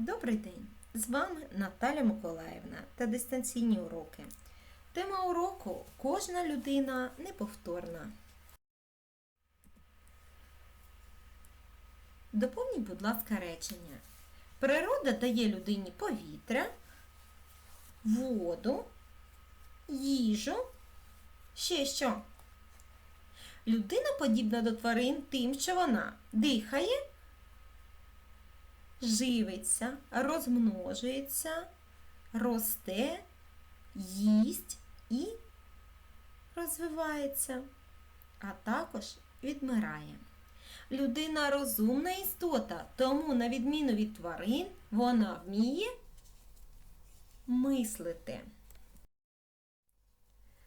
Добрий день! З вами Наталя Миколаївна та дистанційні уроки. Тема уроку Кожна людина неповторна. Доповніть, будь ласка, речення. Природа дає людині повітря, воду, їжу. Ще що? Людина подібна до тварин тим, що вона дихає, живиться, розмножується, росте, їсть і розвивається, а також відмирає. Людина розумна істота, тому, на відміну від тварин, вона вміє мислити.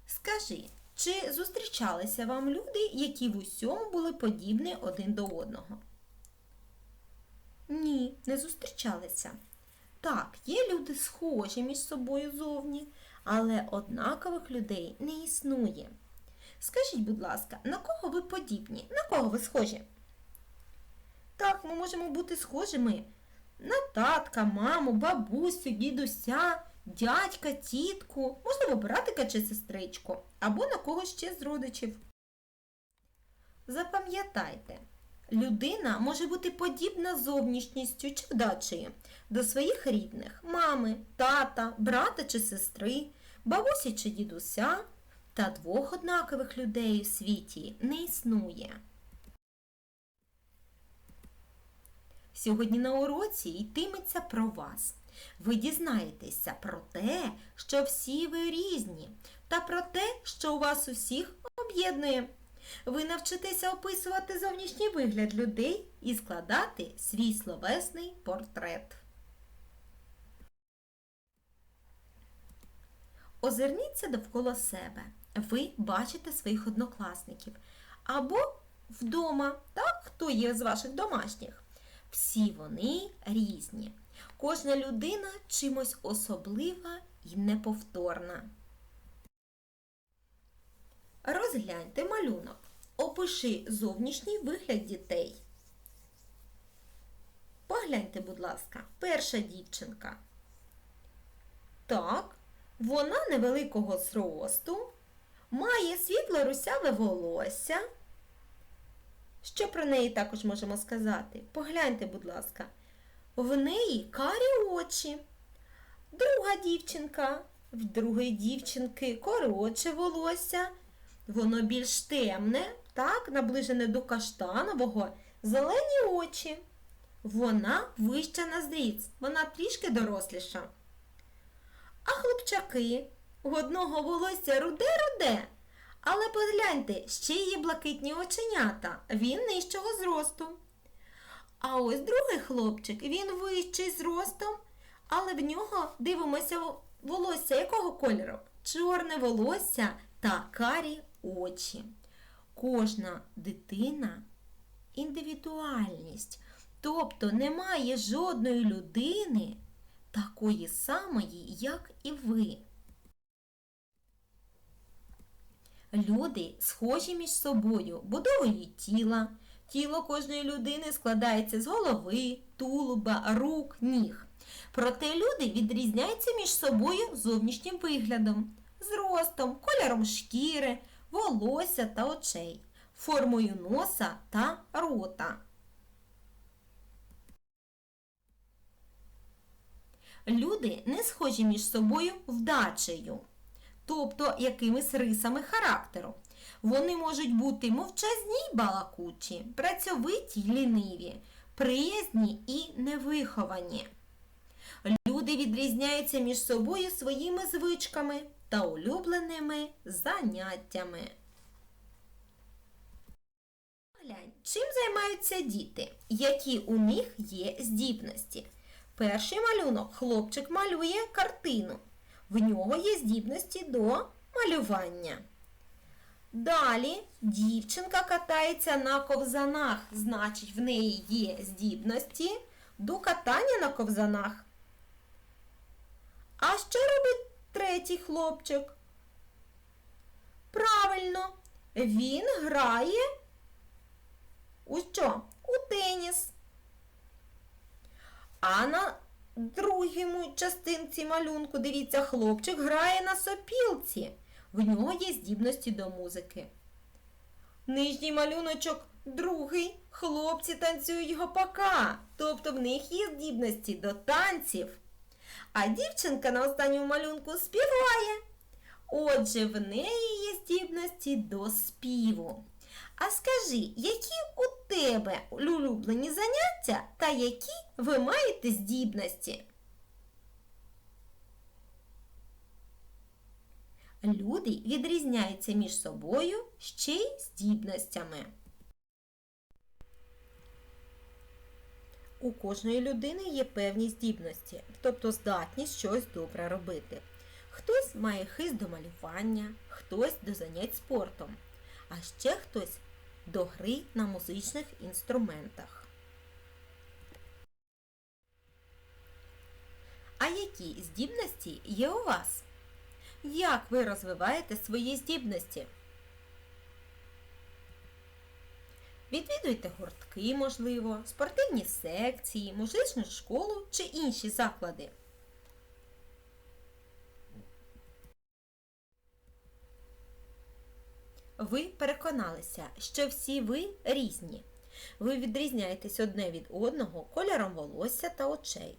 Скажи, чи зустрічалися вам люди, які в усьому були подібні один до одного? Ні, не зустрічалися. Так, є люди схожі між собою зовні, але однакових людей не існує. Скажіть, будь ласка, на кого ви подібні? На кого ви схожі? Так, ми можемо бути схожими на татка, маму, бабусю, дідуся, дядька, тітку, можливо, братика чи сестричку, або на когось ще з родичів. Запам'ятайте, людина може бути подібна зовнішністю чи вдачею до своїх рідних мами, тата, брата чи сестри, бабусі чи дідуся, та двох однакових людей у світі не існує. Сьогодні на уроці йтиметься про вас. Ви дізнаєтеся про те, що всі ви різні, та про те, що у вас усіх об'єднує. Ви навчитеся описувати зовнішній вигляд людей і складати свій словесний портрет. Озирніться довкола себе. Ви бачите своїх однокласників. Або вдома, так, хто є з ваших домашніх. Всі вони різні. Кожна людина чимось особлива і неповторна. Розгляньте малюнок. Опиши зовнішній вигляд дітей. Погляньте, будь ласка, перша дівчинка. Так, вона невеликого зросту, має світло русяве волосся. Що про неї також можемо сказати? Погляньте, будь ласка, в неї карі очі. Друга дівчинка, в другої дівчинки коротше волосся. Воно більш темне, так, наближене до каштанового, зелені очі. Вона вища на зріст, вона трішки доросліша. А хлопчаки у одного волосся руде-руде. Але погляньте, ще є блакитні оченята, він нижчого зросту. А ось другий хлопчик, він вищий зростом, але в нього дивимося волосся якого кольору? Чорне волосся та карі очі. Кожна дитина індивідуальність, тобто немає жодної людини такої самої, як і ви. Люди схожі між собою будовою тіла. Тіло кожної людини складається з голови, тулуба, рук, ніг. Проте люди відрізняються між собою зовнішнім виглядом, зростом, кольором шкіри, волосся та очей, формою носа та рота. Люди не схожі між собою вдачею, тобто якимись рисами характеру. Вони можуть бути мовчазні й балакучі, працьовиті й ліниві, приязні і невиховані. Люди відрізняються між собою своїми звичками та улюбленими заняттями. Чим займаються діти? Які у них є здібності? Перший малюнок хлопчик малює картину. В нього є здібності до малювання. Далі дівчинка катається на ковзанах, значить, в неї є здібності до катання на ковзанах. А що робить третій хлопчик? Правильно, він грає у що? У теніс. А на другій частинці малюнку, дивіться, хлопчик грає на сопілці. В нього є здібності до музики. Нижній малюночок другий. Хлопці танцюють гопака, тобто в них є здібності до танців. А дівчинка на останньому малюнку співає. Отже, в неї є здібності до співу. А скажи, які у тебе улюблені заняття та які ви маєте здібності? Люди відрізняються між собою ще й здібностями. У кожної людини є певні здібності, тобто здатність щось добре робити. Хтось має хист до малювання, хтось до занять спортом, а ще хтось до гри на музичних інструментах. А які здібності є у вас? Як ви розвиваєте свої здібності? Відвідуйте гуртки, можливо, спортивні секції, музичну школу чи інші заклади. Ви переконалися, що всі ви різні. Ви відрізняєтесь одне від одного кольором волосся та очей,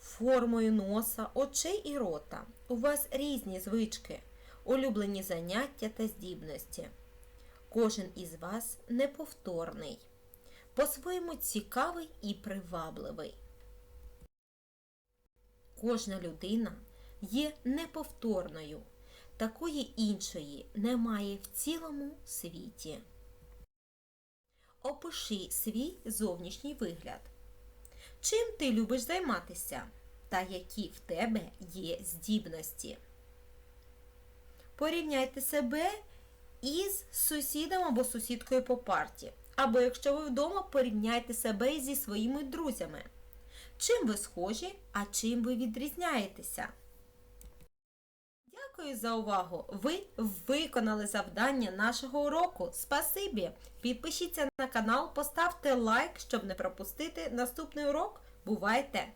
формою носа, очей і рота. У вас різні звички, улюблені заняття та здібності. Кожен із вас неповторний, по-своєму цікавий і привабливий. Кожна людина є неповторною. Такої іншої немає в цілому світі. Опиши свій зовнішній вигляд. Чим ти любиш займатися та які в тебе є здібності? Порівняйте себе із сусідом або сусідкою по парті. Або якщо ви вдома, порівняйте себе зі своїми друзями. Чим ви схожі, а чим ви відрізняєтеся? Дякую за увагу! Ви виконали завдання нашого уроку. Спасибі! Підпишіться на канал, поставте лайк, щоб не пропустити наступний урок. Бувайте!